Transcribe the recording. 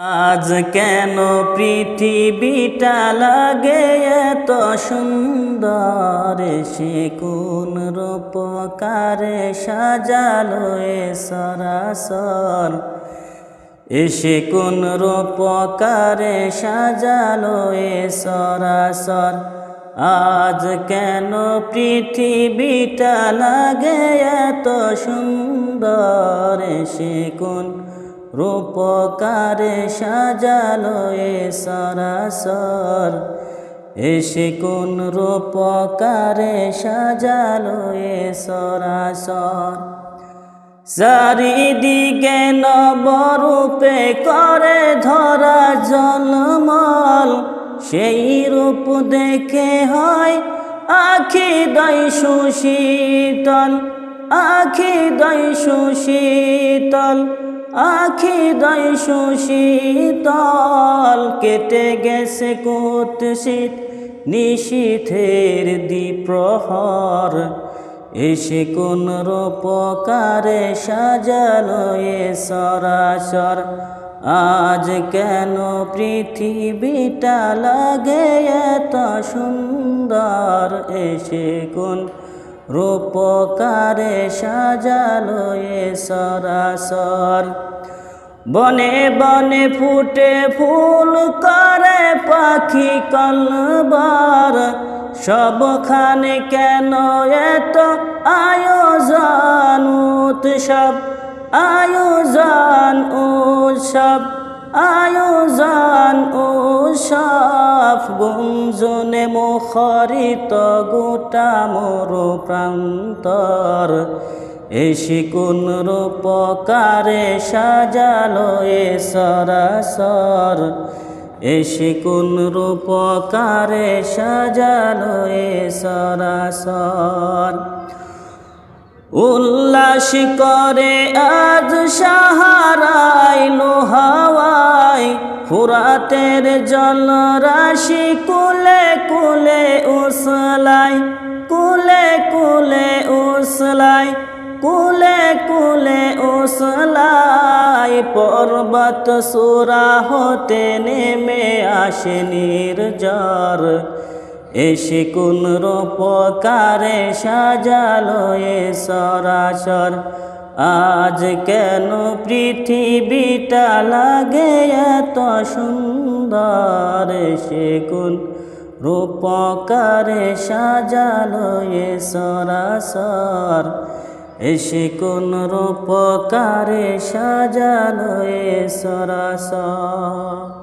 আজ কেন পৃথিবীটা লাগে এত সুন্দর? সে কোন রূপকারে সাজালো এ সরাসর? এসে কোন রূপকারে সাজালো এ সরাসর? আজ কেন পৃথিবীটা লাগে এত সুন্দর? সে কোন রূপকারে সাজালো এ সরাসর। এসে কোন রূপকারে সাজালো এ সরাসর। চারিদিকে নবরূপে করে ধরা জলমল, সেই রূপ দেখে হয় আখি দয় সুশীতল, আখি দয় সুশীতল। আখি দয় সুশীতল কেটে গেছে কোত শীত নিশীথের দ্বিপ্রহর। এসে কোন রূপকারে সাজালো এ সরাসর। আজ কেন পৃথিবীটা লাগে এত সুন্দর? এসে কোন রূপকারে সাজালো এ সরাসর। বনে বনে ফুটে ফুল করে পাখি কলবার। সবখানে কেন এত আয়োজন উৎসব আয়োজন উৎসব? আয়োজন উৎসব গুঞ্জনে মুখরিত গোটা মরু প্রান্তর। এসে কোন রূপকারে সাজালো এ সরাসর। এসে কোন রূপকারে সাজালো এ সরাসর। উল্লাস করে আজ সাহারাই ফুরাতের জল রাশি কুলে কুলে উসলাই, কুলে কুলে উসলাই, কুলে কুলে উসলাই। পর্বত সুরা হতে নেমে আসে নির্জর এসে কোন রূপকারে সাজালো এ সরাসর। আজ কেন পৃথিবীটা লাগে এত সুন্দর? সে কোন রূপকারে সাজালো এ সরাসর। এসে কোন রূপকারে সাজালো এ সরাসর।